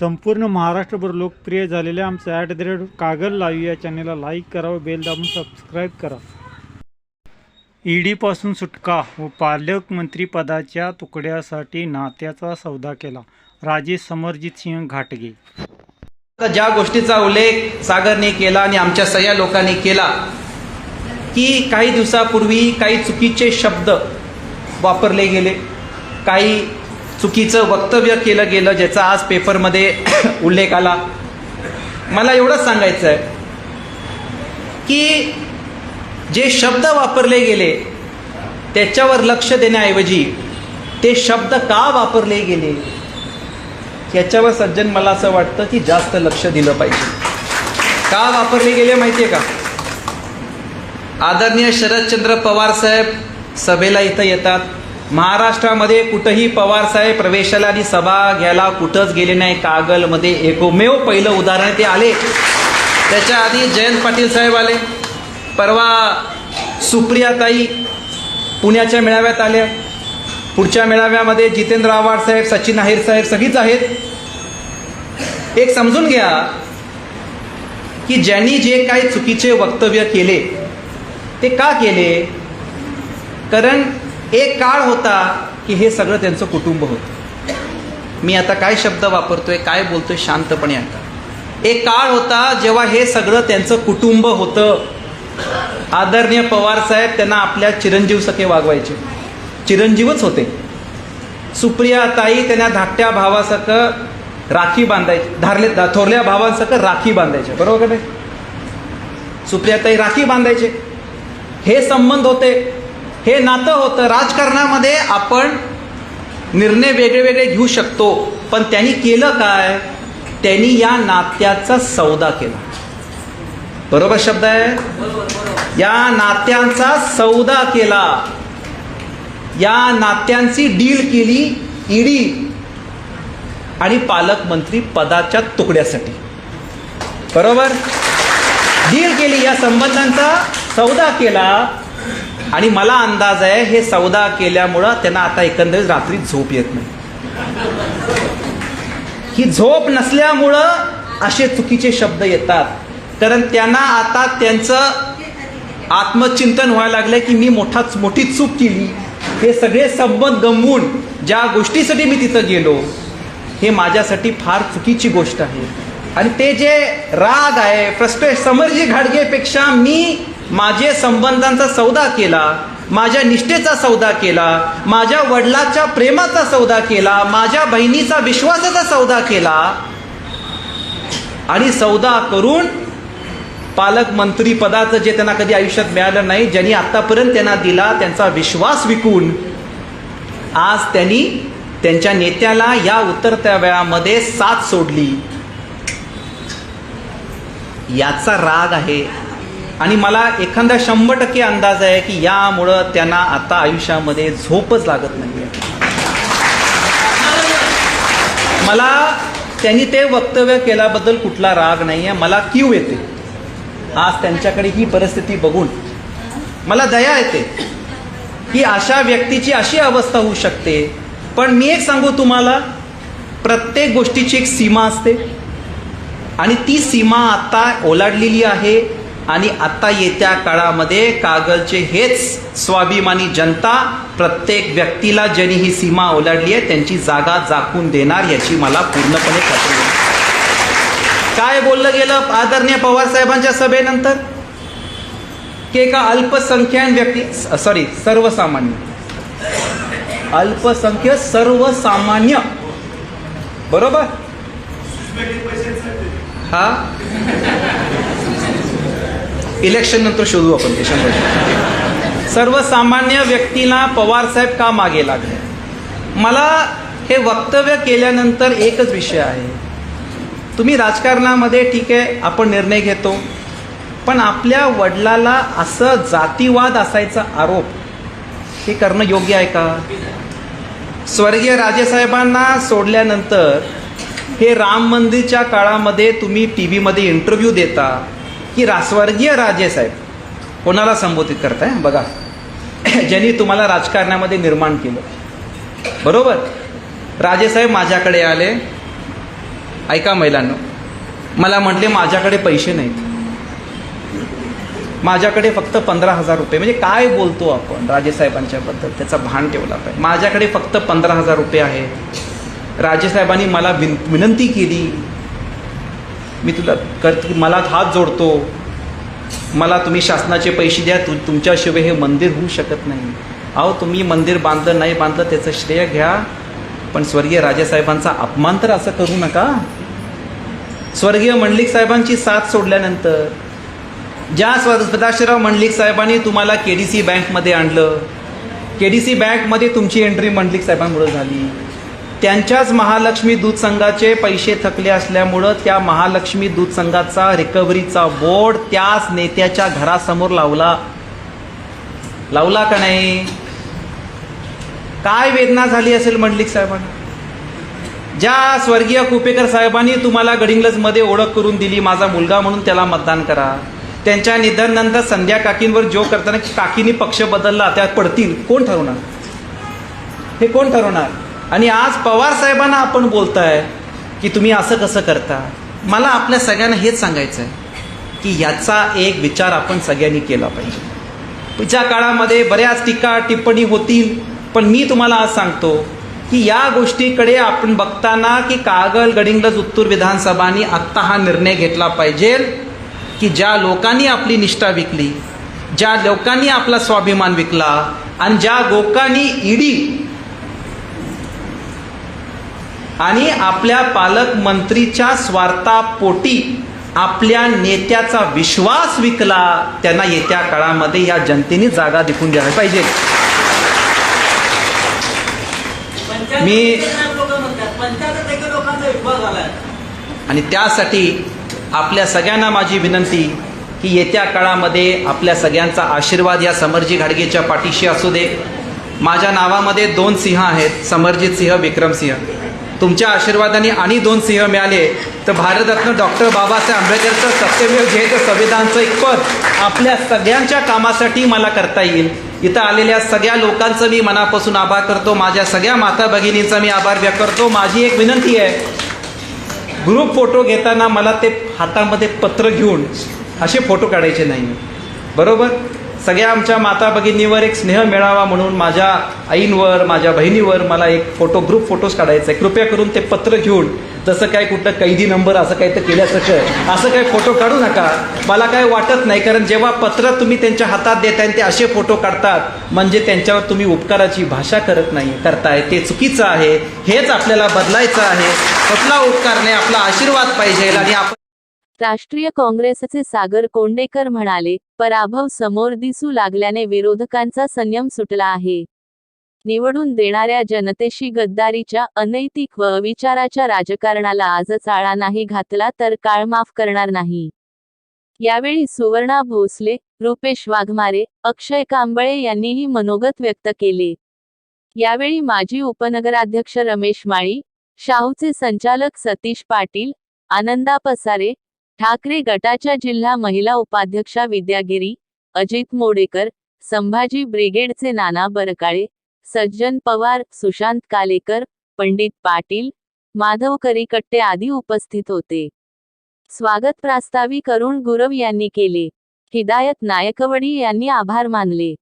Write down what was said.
संपूर्ण महाराष्ट्रभर लोकप्रिय झालेल्या आमचं at the rate Kagal live या चॅनेलला लाईक करा व बेल दाबून सबस्क्राईब करा. ईडीपासून सुटका व पालकमंत्रीपदाच्या तुकड्यासाठी नात्याचा सौदा केला. राजे समरजित सिंह घाटगे. ज्या गोष्टीचा उल्लेख सागरने केला आणि आमच्या सह्या लोकांनी केला की काही दिवसापूर्वी काही चुकीचे शब्द वापरले गेले काही चुकीचं वक्तव्य केलं गेलं ज्याचा आज पेपरमध्ये उल्लेख आला. मला एवढंच सांगायचं आहे की जे शब्द वापरले गेले त्याच्यावर लक्ष देण्याऐवजी ते शब्द का वापरले गेले याच्यावर सज्जन मला असं वाटतं की जास्त लक्ष दिलं पाहिजे. का वापरले गेले माहिती आहे का? आदरणीय शरदचंद्र पवार साहेब सभेला इथं येतात. महाराष्ट्रामध्ये कुठंही पवार साहेब प्रवेशाला आणि सभा घ्यायला कुठंच गेले नाही. कागलमध्ये एकमेव पहिलं उदाहरण ते आले. त्याच्या आधी जयंत पाटील साहेब आले. परवा सुप्रियाताई पुण्याच्या मेळाव्यात आल्या. पुढच्या मेळाव्यामध्ये जितेंद्र आव्हाड साहेब सचिन आहेर साहेब सगळीच आहेत. एक समजून घ्या की ज्यांनी जे काही चुकीचे वक्तव्य केले ते का केले? कारण एक काळ होता की हे सगळं त्यांचं कुटुंब होतं. मी आता काय शब्द वापरतोय काय बोलतोय शांतपणे ऐका एक काळ होता जेव्हा हे सगळं त्यांचं कुटुंब होतं. आदरणीय पवार साहेब त्यांना आपल्या चिरंजीव सखे वागवायचे. चिरंजीवच होते. सुप्रिया ताई त्यांना धाकट्या भावासकं राखी बांधायची. धारले धा- थोरल्या भावांसकं राखी बांधायचे. बरोबर का नाही? सुप्रियाताई राखी बांधायचे. हे संबंध होते. हे नातं होतं. राजकारणामध्ये आपण निर्णय वेगळे वेगळे घेऊ शकतो पण त्यांनी केलं काय? त्यांनी या नात्याचा सौदा केला. बरोबर शब्द आहे? या नात्यांचा सौदा केला. या नात्यांची डील केली ईडी आणि पालकमंत्री पदाच्या तुकड्यासाठी. बरोबर? डील केली. या संबंधांचा सौदा केला. आणि मला अंदाज आहे हे सौदा केल्यामुळं त्यांना आता एकंदरीत रात्री झोप येत नाही. ही झोप नसल्यामुळं असे चुकीचे शब्द येतात. कारण त्यांना आता त्यांचं आत्मचिंतन व्हायला लागलं की मी मोठाच मोठी चूक केली. हे सगळे संबंध गमवून ज्या गोष्टीसाठी मी तिथं गेलो हे माझ्यासाठी फार चुकीची गोष्ट आहे. आणि ते जे राग आहे फ्रस्ट्रेट समरजी घाडगेपेक्षा मी माझे संबंधांचा सौदा केला माझ्या निष्ठेचा सौदा केला माझ्या वडिलाच्या प्रेमाचा सौदा केला माझ्या बहिणीचा विश्वासाचा सौदा केला. आणि सौदा करून पालकमंत्री पदाचं जे त्यांना कधी आयुष्यात मिळालं नाही ज्यांनी आतापर्यंत त्यांना दिला त्यांचा विश्वास विकून आज त्यांनी त्यांच्या नेत्याला या उतरत्या वेळामध्ये साथ सोडली. याचा राग आहे. आणि मला एखादा शंभर टक्के अंदाज आहे की यामुळं त्यांना आता आयुष्यामध्ये झोपच लागत नाही मला त्यांनी ते वक्तव्य केल्याबद्दल कुठला राग नाही आहे मला क्यू येते. आज त्यांच्याकडे ही परिस्थिती बघून मला दया येते की अशा व्यक्तीची अशी अवस्था होऊ शकते. पण मी एक सांगू तुम्हाला प्रत्येक गोष्टीची एक सीमा असते. आणि ती सीमा आता ओलांडलेली आहे. आणि आता येत्या काळामध्ये कागलचे हेच स्वाभिमानी जनता प्रत्येक व्यक्तीला ज्यांनी ही सीमा ओलांडली आहे त्यांची जागा जाखून देणार याची मला पूर्णपणे खात्री आहे. काय बोललं गेलं आदरणीय पवार साहेबांच्या सभेनंतर? की एका अल्पसंख्यान व्यक्ती सॉरी सर्वसामान्य. अल्पसंख्य सर्वसामान्य. बरोबर? हा? इलेक्शन नंतर शोधू आपण ते शंभर सर्वसामान्य व्यक्तीला पवार साहेब का मागे लागले? मला हे वक्तव्य केल्यानंतर एकच विषय आहे. तुम्ही राजकारणामध्ये ठीक आहे आपण निर्णय घेतो पण आपल्या वडिलाला असं जातीवाद असायचा आरोप हे करणं योग्य आहे का? स्वर्गीय राजेसाहेबांना सोडल्यानंतर हे राम मंदिरच्या काळामध्ये तुम्ही टी व्हीमध्ये इंटरव्ह्यू देता की रा राजे राजेसाहेब कोणाला संबोधित करताय? बघा. ज्यांनी तुम्हाला राजकारणामध्ये निर्माण केलं. बरोबर? राजेसाहेब माझ्याकडे आले. ऐका महिलांनो मला म्हटले माझ्याकडे पैसे नाहीत. माझ्याकडे फक्त पंधरा हजार रुपये म्हणजे काय बोलतो आपण राजेसाहेबांच्याबद्दल त्याचा भान ठेवला पाहिजे. माझ्याकडे फक्त पंधरा हजार रुपये आहेत. राजेसाहेबांनी मला विन विनंती केली मी तुला कर मला हात जोडतो. मला तुम्ही शासनाचे पैसे द्या तु तुमच्याशिवाय हे मंदिर होऊ शकत नाही. अहो तुम्ही मंदिर बांधलं नाही बांधलं त्याचं श्रेय घ्या. पण स्वर्गीय राजेसाहेबांचा अपमान तर असं करू नका. स्वर्गीय मंडलिक साहेबांची साथ सोडल्यानंतर ज्या स्व सदाशिवराव मंडलिक साहेबांनी तुम्हाला के डी सी बँकमध्ये आणलं के डी सी बँकमध्ये तुमची एंट्री मंडलिक साहेबांमुळे झाली. त्यांच्याच महालक्ष्मी दूध संघाचे पैसे थकले असल्यामुळं त्या महालक्ष्मी दूध संघाचा रिकव्हरीचा बोर्ड त्याच नेत्याच्या घरासमोर लावला. लावला का नाही? काय वेदना झाली असेल मंडलिक साहेबांना? ज्या स्वर्गीय कुपेकर साहेबांनी तुम्हाला गडिंग्लजमध्ये ओळख करून दिली माझा मुलगा म्हणून त्याला मतदान करा. त्यांच्या निधनानंतर संध्या काकींवर जो करताना की काकीनी पक्ष बदलला त्यात पडतील. कोण ठरवणार? हे कोण ठरवणार? आणि आज पवार साहेबांना आपण बोलताय की तुम्ही असं कसं करता? मला आपल्या सगळ्यांना हेच सांगायचं आहे की याचा एक विचार आपण सगळ्यांनी केला पाहिजे. पुढच्या काळामध्ये बऱ्याच टीका टिप्पणी होतील पण मी तुम्हाला आज सांगतो की या गोष्टीकडे आपण बघताना की कागल गडिंग्लज उत्तूर विधानसभानी आत्ता हा निर्णय घेतला पाहिजे की ज्या लोकांनी आपली निष्ठा विकली ज्या लोकांनी आपला स्वाभिमान विकला आणि ज्या लोकांनी ईडी आणि आपल्या पालकमंत्रीच्या स्वार्थापोटी आपल्या नेत्याचा विश्वास विकला त्यांना येत्या काळामध्ये या जनतेने जागा दिखून द्यायला पाहिजे. मी- आणि त्यासाठी आपल्या सगळ्यांना माझी विनंती की येत्या काळामध्ये आपल्या सगळ्यांचा आशीर्वाद या समरजी घाडगेच्या पाठीशी असू दे. माझ्या नावामध्ये दोन सिंह आहेत समरजित सिंह विक्रम सिंह. तुमच्या आशीर्वादाने आणि दोन सिंह मिळाले. तर भारतरत्न डॉक्टर बाबासाहेब आंबेडकरचं सत्यमेव जयचं संविधानचं एक पद आपल्या सगळ्यांच्या कामासाठी मला करता येईल. इथं आलेल्या सगळ्या लोकांचं मी मनापासून आभार करतो. माझ्या सगळ्या माता भगिनींचा मी आभार व्यक्त करतो. माझी एक विनंती आहे ग्रुप फोटो घेताना मला ते हातामध्ये पत्र घेऊन असे फोटो काढायचे नाही. बरोबर? सगळ्या आमच्या माता भगिनीवर एक स्नेह मिळावा म्हणून माझ्या आईंवर माझ्या बहिणीवर मला एक फोटो ग्रुप फोटोज काढायचा. आहे कृपया करून ते पत्र घेऊन जसं काय कुठं कैदी नंबर असं काही तर केल्यासारखं असं काही फोटो काढू नका. मला काय वाटत नाही कारण जेव्हा पत्र तुम्ही त्यांच्या हातात देताय ते असे फोटो काढतात म्हणजे त्यांच्यावर तुम्ही उपकाराची भाषा करत नाही करताय. ते चुकीचं आहे. हेच आपल्याला बदलायचं आहे. कुठला उपकार नाही आपला आशीर्वाद पाहिजे आणि आपण राष्ट्रीय काँग्रेसचे सागर कोंडेकर म्हणाले पराभव समोर दिसू लागल्याने विरोधकांचा संयम सुटला आहे. निवडून देणाऱ्या जनतेशी गद्दारीच्या अनैतिक व अविचाराच्या राजकारणाला आजच आळा नाही घातला तर काळ माफ करणार नाही यावेळी सुवर्णा भोसले रुपेश वाघमारे अक्षय कांबळे यांनीही मनोगत व्यक्त केले. यावेळी माजी उपनगराध्यक्ष रमेश माळी शाहूचे संचालक सतीश पाटील आनंदा पसारे ठाकरे गटाच्या जिल्हा महिला उपाध्यक्षा विद्यागिरी अजित मोडेकर संभाजी ब्रिगेडचे नाना बरकाळे सज्जन पवार सुशांत कालेकर पंडित पाटील माधव करिकट्टे आदी उपस्थित होते. स्वागत प्रास्ताविक अरुण गुरव यांनी केले. हिदायत नायकवडी यांनी आभार मानले.